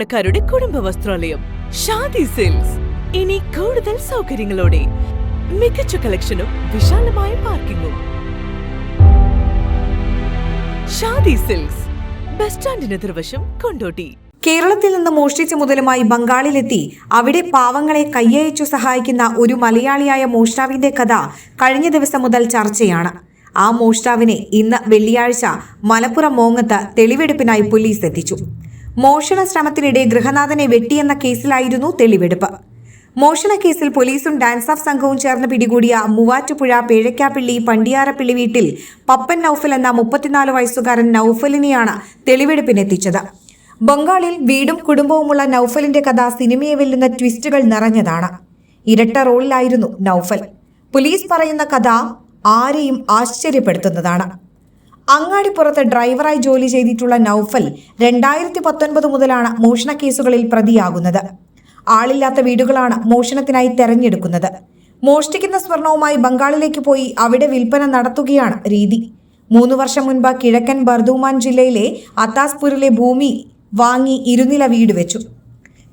സാധാരണക്കാരുടെ കുടുംബ വസ്ത്രാലയം ഷാദി സിൽക്സ്. ഇനി കൂടുതൽ സൗകര്യങ്ങളോടെ മികച്ച കളക്ഷനും വിശാലമായ പാർക്കിങ്ങും. ഷാദി സിൽക്സ് ബസ് സ്റ്റാൻഡിന് എതിർവശം കൊണ്ടോട്ടി. കേരളത്തിൽ നിന്ന് മോഷ്ടിച്ച മുതലുമായി ബംഗാളിലെത്തി അവിടെ പാവങ്ങളെ കയ്യയച്ചു സഹായിക്കുന്ന ഒരു മലയാളിയായ മോഷ്ടാവിന്റെ കഥ കഴിഞ്ഞ ദിവസം മുതൽ ചർച്ചയാണ്. ആ മോഷ്ടാവിനെ ഇന്ന് വെള്ളിയാഴ്ച മലപ്പുറം മോങ്ങത്ത് തെളിവെടുപ്പിനായി പോലീസ് എത്തിച്ചു. മോഷണ ശ്രമത്തിനിടെ ഗൃഹനാഥനെ വെട്ടിയെന്ന കേസിലായിരുന്നു തെളിവെടുപ്പ്. മോഷണ കേസിൽ പോലീസും ഡാൻസ് ഓഫ് സംഘവും ചേർന്ന് പിടികൂടിയ മൂവാറ്റുപുഴ പേഴക്കാപ്പിള്ളി പണ്ടിയാറപ്പിള്ളി വീട്ടിൽ പപ്പൻ നൌഫൽ എന്ന മുപ്പത്തിനാല് വയസ്സുകാരൻ നൌഫലിനെയാണ് തെളിവെടുപ്പിനെത്തിച്ചത്. ബംഗാളിൽ വീടും കുടുംബവുമുള്ള നൌഫലിന്റെ കഥ സിനിമയെ വെല്ലുന്ന ട്വിസ്റ്റുകൾ നിറഞ്ഞതാണ്. ഇരട്ട റോളിലായിരുന്നു നൌഫൽ. പോലീസ് പറയുന്ന കഥ ആരെയും ആശ്ചര്യപ്പെടുത്തുന്നതാണ്. അങ്ങാടിപ്പുറത്ത് ഡ്രൈവറായി ജോലി ചെയ്തിട്ടുള്ള നൌഫൽ രണ്ടായിരത്തി പത്തൊൻപത് മുതലാണ് മോഷണ കേസുകളിൽ പ്രതിയാകുന്നത്. ആളില്ലാത്ത വീടുകളാണ് മോഷണത്തിനായി തെരഞ്ഞെടുക്കുന്നത്. മോഷ്ടിക്കുന്ന സ്വർണവുമായി ബംഗാളിലേക്ക് പോയി അവിടെ വിൽപ്പന നടത്തുകയാണ് രീതി. മൂന്ന് വർഷം മുൻപ് കിഴക്കൻ ബർദുമാൻ ജില്ലയിലെ അത്താസ്പൂരിലെ ഭൂമി വാങ്ങി ഇരുനില വീട് വെച്ചു.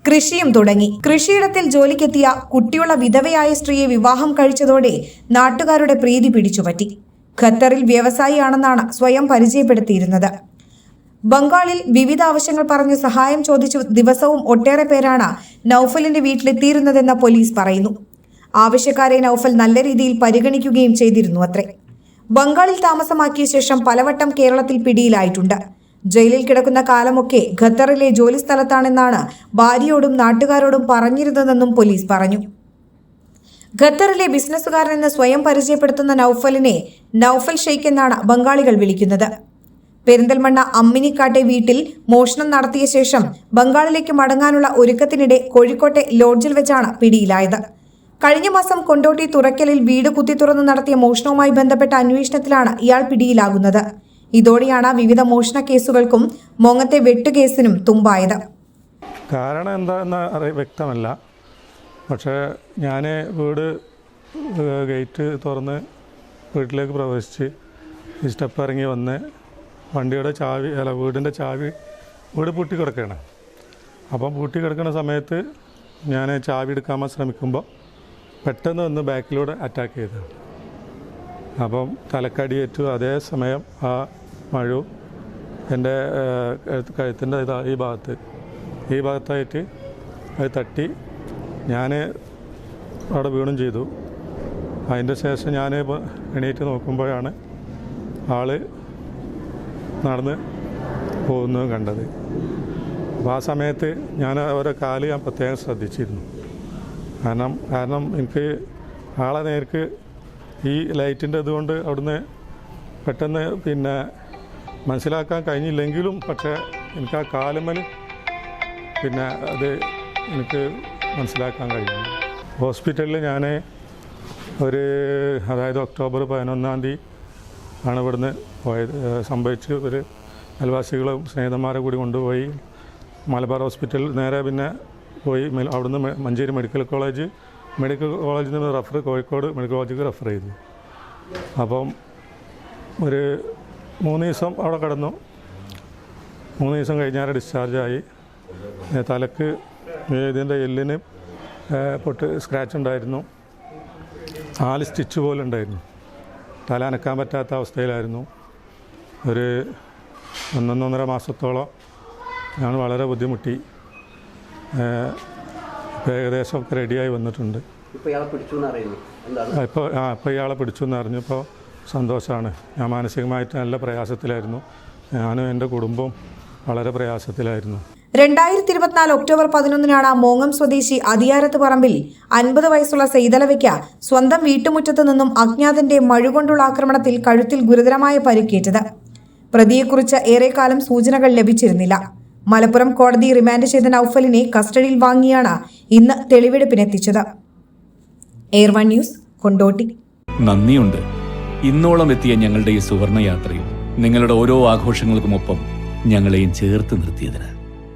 കൃഷിയും തുടങ്ങി. കൃഷിയിടത്തിൽ ജോലിക്കെത്തിയ കുട്ടിയുള്ള വിധവയായ സ്ത്രീയെ വിവാഹം കഴിച്ചതോടെ നാട്ടുകാരുടെ പ്രീതി പിടിച്ചുപറ്റി. ഖത്തറിൽ വ്യവസായിയാണെന്നാണ് സ്വയം പരിചയപ്പെടുത്തിയിരുന്നത്. ബംഗാളിൽ വിവിധ ആവശ്യങ്ങൾ പറഞ്ഞ് സഹായം ചോദിച്ചു ദിവസവും ഒട്ടേറെ പേരാണ് നൌഫലിന്റെ വീട്ടിലെത്തിയിരുന്നതെന്ന് പോലീസ് പറയുന്നു. ആവശ്യക്കാരെ നൌഫൽ നല്ല രീതിയിൽ പരിഗണിക്കുകയും ചെയ്തിരുന്നു അത്രേ. ബംഗാളിൽ താമസമാക്കിയ ശേഷം പലവട്ടം കേരളത്തിൽ പിടിയിലായിട്ടുണ്ട്. ജയിലിൽ കിടക്കുന്ന കാലമൊക്കെ ഖത്തറിലെ ജോലി സ്ഥലത്താണെന്നാണ് ഭാര്യയോടും നാട്ടുകാരോടും പറഞ്ഞിരുന്നതെന്നും പോലീസ് പറഞ്ഞു. ഖത്തറിലെ ബിസിനസ്സുകാരനെന്ന് സ്വയം പരിചയപ്പെടുത്തുന്ന നൌഫലിനെ നൌഫൽ ഷെയ്ഖ് എന്നാണ് ബംഗാളികൾ വിളിക്കുന്നത്. പെരിന്തൽമണ്ണ അമ്മിനിക്കാട്ടെ വീട്ടിൽ മോഷണം നടത്തിയ ശേഷം ബംഗാളിലേക്ക് മടങ്ങാനുള്ള ഒരുക്കത്തിനിടെ കോഴിക്കോട്ടെ ലോഡ്ജിൽ വെച്ചാണ് പിടിയിലായത്. കഴിഞ്ഞ മാസം കൊണ്ടോട്ടി തുറക്കലിൽ വീട് കുത്തി തുറന്ന് നടത്തിയ മോഷണവുമായി ബന്ധപ്പെട്ട അന്വേഷണത്തിലാണ് ഇയാൾ പിടിയിലാകുന്നത്. ഇതോടെയാണ് വിവിധ മോഷണ കേസുകൾക്കും മോങ്ങത്തെ വെട്ടുകേസിനും തുമ്പായത്. കാരണം എന്താണെന്ന് വ്യക്തമല്ല. പക്ഷേ ഞാൻ വീട് ഗേറ്റ് തുറന്ന് വീട്ടിലേക്ക് പ്രവേശിച്ച് ഈ സ്റ്റെപ്പ് ഇറങ്ങി വന്ന് വണ്ടിയുടെ ചാവി അല്ല വീടിന്റെ ചാവി വീട് പൂട്ടി കിടക്കുകയാണ്. അപ്പം പൂട്ടി കിടക്കുന്ന സമയത്ത് ഞാൻ ചാവി എടുക്കാൻ ശ്രമിക്കുമ്പോൾ പെട്ടെന്ന് വന്ന് ബാക്കിലൂടെ അറ്റാക്ക് ചെയ്തു. അപ്പം തലക്കടിയേറ്റു. അതേ സമയം ആ മഴു എന്റെ കഴുത്തിന്റെ ഇതാ ഈ ഭാഗത്ത് ഈ ഭാഗത്തായിട്ട് അത് തട്ടി ഞാൻ അവിടെ വീണും ചെയ്തു. അതിന്റെ ശേഷം ഞാൻ എണീറ്റ് നോക്കുമ്പോഴാണ് ആൾ നടന്ന് പോകുന്നത് കണ്ടത്. അപ്പോൾ ആ സമയത്ത് ഞാൻ അവരെ കാൽ ഞാൻ പ്രത്യേകം ശ്രദ്ധിച്ചിരുന്നു. കാരണം കാരണം എനിക്ക് ആളെ നേർക്ക് ഈ ലൈറ്റിന്റെ ഇതുകൊണ്ട് അവിടുന്ന് പെട്ടെന്ന് പിന്നെ മനസ്സിലാക്കാൻ കഴിഞ്ഞില്ലെങ്കിലും പക്ഷേ എനിക്ക് ആ കാലുമ്മൽ പിന്നെ അത് എനിക്ക് മനസ്സിലാക്കാൻ കഴിഞ്ഞു ഹോസ്പിറ്റലിൽ ഞാൻ ഒരു അതായത് ഒക്ടോബർ പതിനൊന്നാം തീയതി ആണ് ഇവിടുന്ന് പോയത്. സംഭവിച്ച് ഒരു അയൽവാസികളും സ്നേഹിതന്മാരെ കൂടി കൊണ്ടുപോയി മലബാർ ഹോസ്പിറ്റൽ നേരെ പിന്നെ പോയി അവിടുന്ന് മഞ്ചേരി മെഡിക്കൽ കോളേജ് മെഡിക്കൽ കോളേജിൽ നിന്ന് റെഫർ കോഴിക്കോട് മെഡിക്കൽ കോളേജിൽ റെഫർ ചെയ്തു. അപ്പം ഒരു മൂന്ന് ദിവസം അവിടെ കിടന്നു. മൂന്ന് ദിവസം കഴിഞ്ഞാൽ ഡിസ്ചാർജായി തലക്ക് ഇതിന്റെ എല്ലിന് പൊട്ട് സ്ക്രാച്ച് ഉണ്ടായിരുന്നു. നാല് സ്റ്റിച്ച് പോലെ ഉണ്ടായിരുന്നു. തല അനക്കാൻ പറ്റാത്ത അവസ്ഥയിലായിരുന്നു. ഒരു ഒന്നൊന്നൊന്നര മാസത്തോളം ഞാൻ വളരെ ബുദ്ധിമുട്ടി. ഏകദേശം ഒക്കെ റെഡിയായി വന്നിട്ടുണ്ട്. ഇപ്പോൾ ആ ഇപ്പോൾ ഇയാളെ പിടിച്ചു എന്ന് അറിഞ്ഞപ്പോൾ സന്തോഷമാണ് ഞാൻ മാനസികമായിട്ട് നല്ല പ്രയാസത്തിലായിരുന്നു. ഞാനും എന്റെ കുടുംബവും വളരെ പ്രയാസത്തിലായിരുന്നു. രണ്ടായിരത്തി ഇരുപത്തിനാല് ഒക്ടോബർ പതിനൊന്നിനാണ് മോങ്ങം സ്വദേശി അതിയാരത്ത് പറമ്പിൽ അൻപത് വയസ്സുള്ള സെയ്തലവയ്ക്ക് സ്വന്തം വീട്ടുമുറ്റത്തു നിന്നും അജ്ഞാതന്റെ മഴുകൊണ്ടുള്ള ആക്രമണത്തിൽ കഴുത്തിൽ ഗുരുതരമായ പരിക്കേറ്റത്. പ്രതിയെക്കുറിച്ച് ഏറെക്കാലം സൂചനകൾ ലഭിച്ചിരുന്നില്ല. മലപ്പുറം കോടതി റിമാൻഡ് ചെയ്ത നൌഫലിനെ കസ്റ്റഡിയിൽ വാങ്ങിയാണ് ഇന്ന് തെളിവെടുപ്പിനെത്തിച്ചത്. Air one news Kondotty. നന്ദിയുണ്ട്. ഇന്നോളം എത്തിയ ഞങ്ങളുടെ ഈ സുവർണ നിങ്ങളുടെ ഓരോ ആഘോഷങ്ങൾക്കുമൊപ്പം ഞങ്ങളെയും ചേർത്ത് നിർത്തിയതിന്.